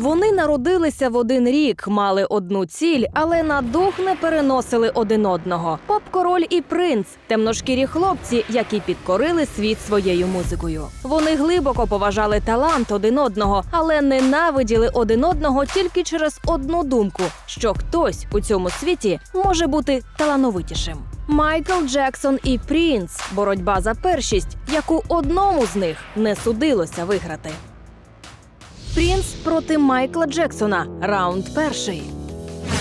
Вони народилися в один рік, мали одну ціль, але на дух не переносили один одного. Поп-король і принц темношкірі хлопці, які підкорили світ своєю музикою. Вони глибоко поважали талант один одного, але ненавиділи один одного тільки через одну думку: що хтось у цьому світі може бути талановитішим. Майкл Джексон і Принц боротьба за першість, яку одному з них не судилося виграти. Принц проти Майкла Джексона. Раунд перший.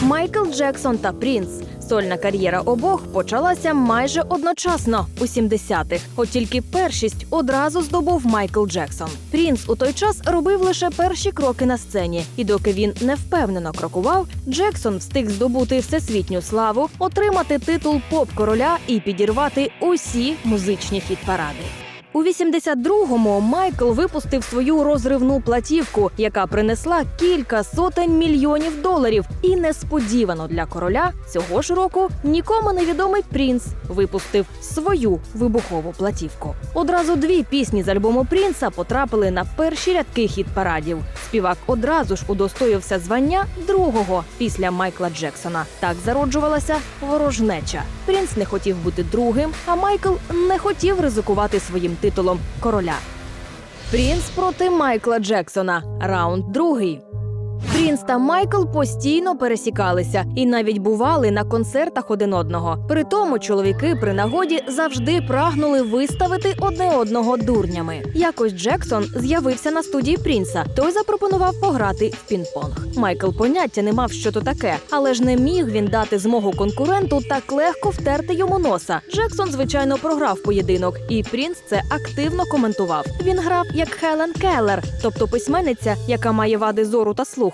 Майкл Джексон та Принц. Сольна кар'єра обох почалася майже одночасно у 70-х. От тільки першість одразу здобув Майкл Джексон. Принц у той час робив лише перші кроки на сцені, і доки він невпевнено крокував, Джексон встиг здобути всесвітню славу, отримати титул поп-короля і підірвати усі музичні хіт-паради. У 82-му Майкл випустив свою розривну платівку, яка принесла кілька сотень мільйонів доларів. І несподівано для короля цього ж року нікому невідомий Прінц випустив свою вибухову платівку. Одразу дві пісні з альбому Прінца потрапили на перші рядки хіт-парадів. Співак одразу ж удостоївся звання другого після Майкла Джексона. Так зароджувалася ворожнеча. Прінц не хотів бути другим, а Майкл не хотів ризикувати своїм титулом короля. Прінц проти Майкла Джексона. Раунд другий. Прінц та Майкл постійно пересікалися і навіть бували на концертах один одного. При тому чоловіки при нагоді завжди прагнули виставити одне одного дурнями. Якось Джексон з'явився на студії Прінса. Той запропонував пограти в пінг-понг. Майкл поняття не мав, що то таке, але ж не міг він дати змогу конкуренту так легко втерти йому носа. Джексон, звичайно, програв поєдинок, і Прінц це активно коментував. Він грав як Хелен Келлер, тобто письменниця, яка має вади зору та слуху.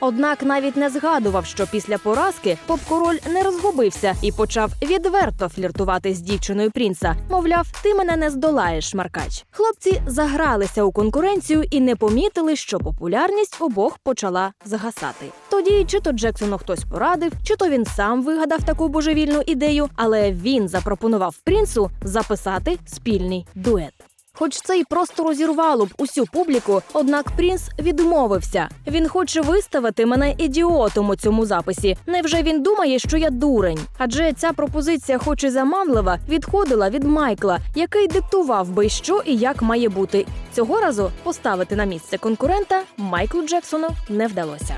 Однак навіть не згадував, що після поразки поп-король не розгубився і почав відверто фліртувати з дівчиною принца. Мовляв, ти мене не здолаєш, шмаркач. Хлопці загралися у конкуренцію і не помітили, що популярність обох почала згасати. Тоді чи то Джексону хтось порадив, чи то він сам вигадав таку божевільну ідею, але він запропонував принцу записати спільний дует. Хоч це й просто розірвало б усю публіку, однак принц відмовився. Він хоче виставити мене ідіотом у цьому записі. Невже він думає, що я дурень? Адже ця пропозиція, хоч і заманлива, відходила від Майкла, який диктував би, що і як має бути. Цього разу поставити на місце конкурента Майклу Джексону не вдалося.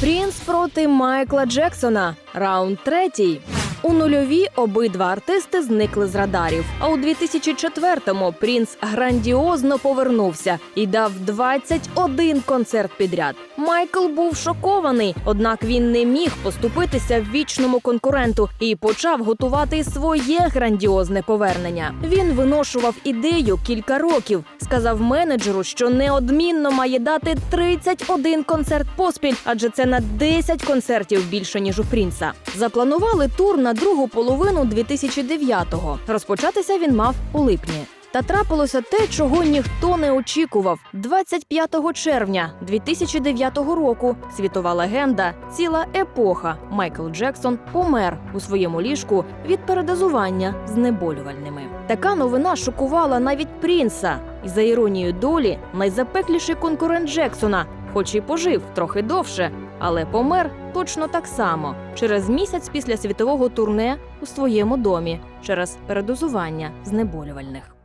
Принц проти Майкла Джексона. Раунд третій. У нульові обидва артисти зникли з радарів. А у 2004-му Прінц грандіозно повернувся і дав 21 концерт підряд. Майкл був шокований, однак він не міг поступитися вічному конкуренту і почав готувати своє грандіозне повернення. Він виношував ідею кілька років. Сказав менеджеру, що неодмінно має дати 31 концерт поспіль, адже це на 10 концертів більше ніж у Прінца. Запланували тур на другу половину 2009-го. Розпочатися він мав у липні. Та трапилося те, чого ніхто не очікував. 25 червня 2009 року світова легенда, ціла епоха. Майкл Джексон помер у своєму ліжку від передозування знеболювальними. Така новина шокувала навіть Прінса. І за іронією долі, найзапекліший конкурент Джексона, хоч і пожив трохи довше, але помер точно так само через місяць після світового турне у своєму домі через передозування знеболювальних.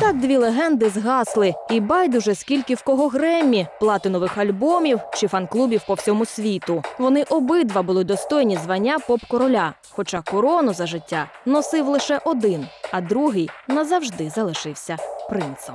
Так дві легенди згасли, і байдуже скільки в кого греммі, платинових альбомів чи фан-клубів по всьому світу. Вони обидва були достойні звання поп-короля. Хоча корону за життя носив лише один, а другий назавжди залишився принцем.